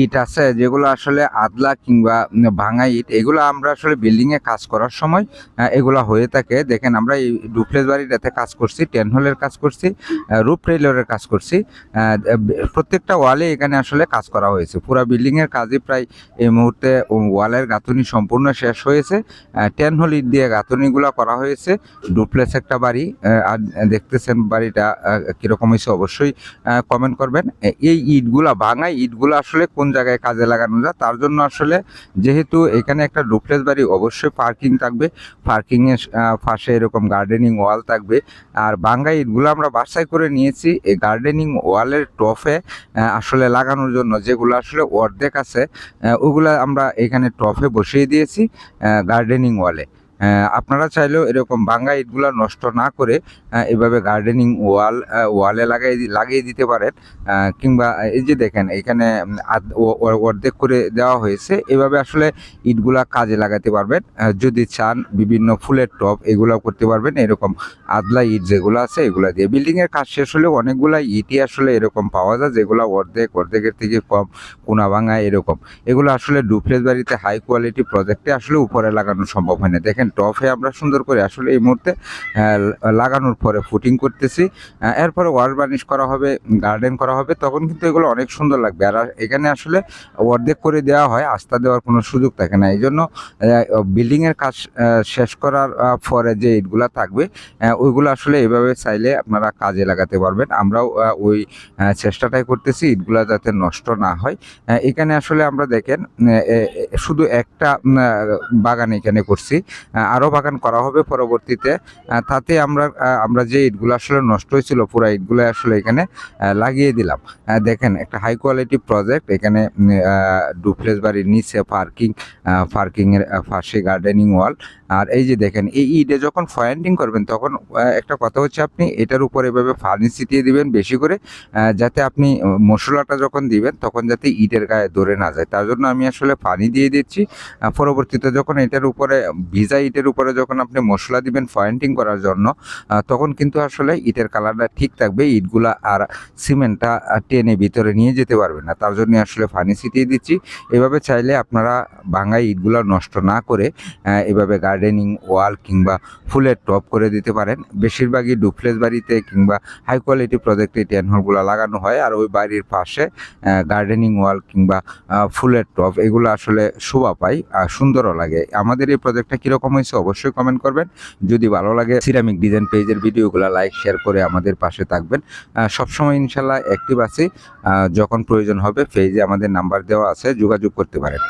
ইট আছে, যেগুলো আসলে আদলা কিংবা ভাঙা ইট, এগুলো আমরা আসলে বিল্ডিংয়ে কাজ করার সময় এগুলো হয়ে থাকে। দেখেন আমরা এই ডুপ্লেস বাড়িটাতে কাজ করছি টেন হলের কাজ করছি রুপ ট্রেলারের কাজ করছি। প্রত্যেকটা ওয়ালে এখানে আসলে কাজ করা হয়েছে। পুরো বিল্ডিংয়ের কাজই প্রায় এই মুহূর্তে ওয়ালের গাঁথুনি সম্পূর্ণ শেষ হয়েছে। টেন হল ইট দিয়ে গাঁথুনিগুলো করা হয়েছে। ডুপ্লেস একটা বাড়ি আর দেখতেছেন বাড়িটা কীরকম হয়েছে অবশ্যই কমেন্ট করবেন। এই ইটগুলা, ভাঙা ইটগুলো আসলে কোন জায়গায় কাজে লাগানো যায়, তার জন্য আসলে যেহেতু এখানে একটা ডুপ্লেস বাড়ি, অবশ্যই পার্কিং থাকবে। পার্কিংয়ের পাশে এরকম গার্ডেনিং ওয়াল থাকবে। আর ভাঙ্গা ইটগুলো আমরা বাসায় করে নিয়েছি, এই গার্ডেনিং ওয়ালের টফে আসলে লাগানোর জন্য। যেগুলো আসলে অর্ধেক আছে ওগুলো আমরা এখানে টফে বসিয়ে দিয়েছি গার্ডেনিং ওয়ালে। আপনারা চাইলেও এরকম ভাঙ্গা ইটগুলো নষ্ট না করে এভাবে গার্ডেনিং ওয়াল ওয়ালে লাগাই লাগিয়ে দিতে পারেন। কিংবা এই যে দেখেন, এখানে অর্ধেক করে দেওয়া হয়েছে। এভাবে আসলে ইটগুলা কাজে লাগাতে পারবেন। যদি চান বিভিন্ন ফুলের টপ এগুলো করতে পারবেন। এরকম আদলা ইট যেগুলো আছে, এগুলো দিয়ে বিল্ডিংয়ের কাজ শেষ হলে অনেকগুলা ইটই আসলে এরকম পাওয়া যায়, যেগুলো অর্ধেক, অর্ধেকের থেকে কম, কোনা ভাঙা এরকম। এগুলো আসলে ডুপ্লেস বাড়িতে হাই কোয়ালিটি প্রজেক্টে আসলে উপরে লাগানো সম্ভব হয় না। দেখেন টফে আমরা সুন্দর করে আসলে এই মুহূর্তে লাগানোর পরে ফুটিং করতেছি। এরপরে ওয়াল বার্নিশ করা হবে গার্ডেন করা হবে, তখন কিন্তু এগুলো অনেক সুন্দর লাগবে। আর এখানে আসলে অর্ধেক করে দেওয়া হয় আস্থা দেওয়ার কোনো সুযোগ থাকে না। এই জন্য বিল্ডিংয়ের কাজ শেষ করার পরে যে ইটগুলা থাকবে ওইগুলো আসলে এভাবে চাইলে আপনারা কাজে লাগাতে পারবেন। আমরাও ওই চেষ্টাটাই করতেছি ইটগুলা যাতে নষ্ট না হয়। এখানে আসলে আমরা দেখেন শুধু একটা বাগান এখানে করছি। আরও বাগান করা হবে পরবর্তীতে। তাতে আমরা আমরা যে ইটগুলো আসলে নষ্ট হয়েছিল, পুরো ইটগুলো আসলে এখানে লাগিয়ে দিলাম। দেখেন, একটা হাই কোয়ালিটি প্রজেক্ট এখানে ডুপ্লেস বাড়ির নিচে পার্কিং পার্কিংয়ের পাশে গার্ডেনিং ওয়াল আর এই যে দেখেন, এই ইটে যখন ফয়েন্টিং করবেন, তখন একটা কথা হচ্ছে আপনি এটার উপর এভাবে ফার্নি ছিটিয়ে দিবেন বেশি করে যাতে আপনি মশলাটা যখন দিবেন, তখন যাতে ইটের গায়ে ধরে না যায়। তার জন্য আমি আসলে পানি দিয়ে দিচ্ছি। পরবর্তীতে যখন এটার উপরে ভিজা ইটের উপরে যখন আপনি মশলা দিবেন ফয়েন্টিং করার জন্য তখন কিন্তু আসলে ইটের কালারটা ঠিক থাকবে, ইটগুলা আর সিমেন্টটা টেনে ভিতরে নিয়ে যেতে পারবে না। তার জন্য আসলে পানি ছিটিয়ে দিচ্ছি। এভাবে চাইলে আপনারা ভাঙা ইটগুলা নষ্ট না করে এভাবে গার্ডেনিং ওয়াল কিংবা ফুলের টপ করে দিতে পারেন। বেশিরভাগই ডুপ্লেস বাড়িতে কিংবা হাই কোয়ালিটি প্রজেক্টে টেন হোলগুলো লাগানো হয় আর ওই বাড়ির পাশে গার্ডেনিং ওয়াল কিংবা ফুলের টপ এগুলো আসলে শোভা পায় আর সুন্দরও লাগে। আমাদের এই প্রজেক্টটা কীরকম হয়েছে অবশ্যই কমেন্ট করবেন। যদি ভালো লাগে সিরামিক ডিজাইন পেজের ভিডিওগুলো লাইক শেয়ার করে আমাদের পাশে থাকবেন। সবসময় ইনশাল্লাহ অ্যাক্টিভ আছি। যখন প্রয়োজন হবে পেজে আমাদের নাম্বার দেওয়া আছে, যোগাযোগ করতে পারেন।